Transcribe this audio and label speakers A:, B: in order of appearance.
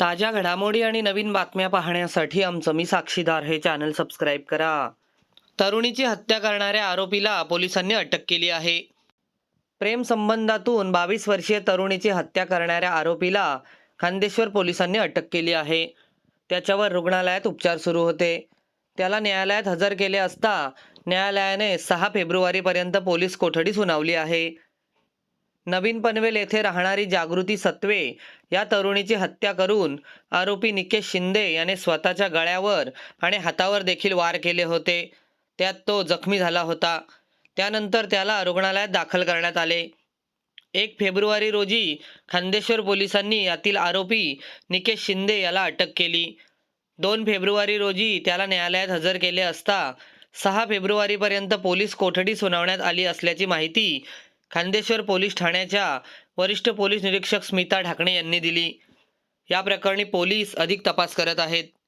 A: ताज्या घडामोडी आणि नवीन बातम्या पाहण्यासाठी आमचं मी साक्षीदार हे चॅनल सबस्क्राईब करा. तरुणीची हत्या करणाऱ्या आरोपीला पोलिसांनी अटक केली आहे. प्रेम संबंधातून बावीस वर्षीय तरुणीची हत्या करणाऱ्या आरोपीला खांदेश्वर पोलिसांनी अटक केली आहे. त्याच्यावर रुग्णालयात उपचार सुरू होते. त्याला न्यायालयात हजर केले असता न्यायालयाने सहा फेब्रुवारीपर्यंत पोलीस कोठडी सुनावली आहे. नवीन पनवेल येथे राहणारी जागृती सत्वे या तरुणीची हत्या करून आरोपी निकेश शिंदे याने स्वतःच्या गळ्यावर आणि हातावर देखील वार केले होते. त्यात तो जखमी झाला होता. त्यानंतर त्याला रुग्णालयात दाखल करण्यात आले. एक फेब्रुवारी रोजी खांदेश्वर पोलिसांनी यातील आरोपी निकेश शिंदे याला अटक केली. दोन फेब्रुवारी रोजी त्याला न्यायालयात हजर केले असता सहा फेब्रुवारीपर्यंत पोलीस कोठडी सुनावण्यात आली असल्याची माहिती खांदेश्वर पोलीस ठाण्याच्या वरिष्ठ पोलीस निरीक्षक स्मिता ढाकणे यांनी दिली. या प्रकरणी पोलीस अधिक तपास करत आहेत.